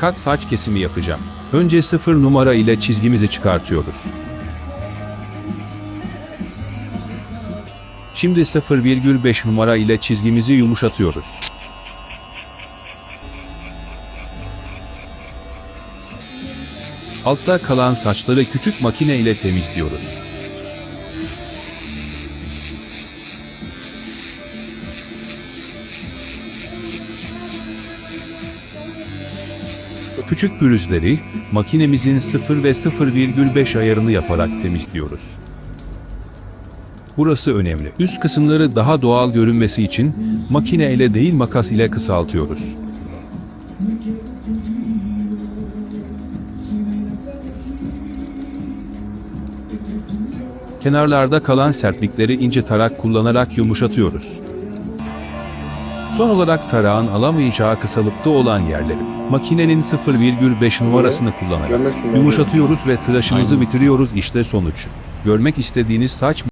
kat saç kesimi yapacağım. Önce 0 numara ile çizgimizi çıkartıyoruz. Şimdi 0,5 numara ile çizgimizi yumuşatıyoruz. Altta kalan saçları küçük makine ile temizliyoruz. Küçük pürüzleri makinemizin 0 ve 0,5 ayarını yaparak temizliyoruz. Burası önemli. Üst kısımları daha doğal görünmesi için makine ile değil makas ile kısaltıyoruz. Kenarlarda kalan sertlikleri ince tarak kullanarak yumuşatıyoruz. Son olarak tarağın alamayacağı kısalıkta olan yerleri makinenin 0,5 numarasını kullanarak yumuşatıyoruz ve tıraşımızı bitiriyoruz işte sonuç. Görmek istediğiniz saç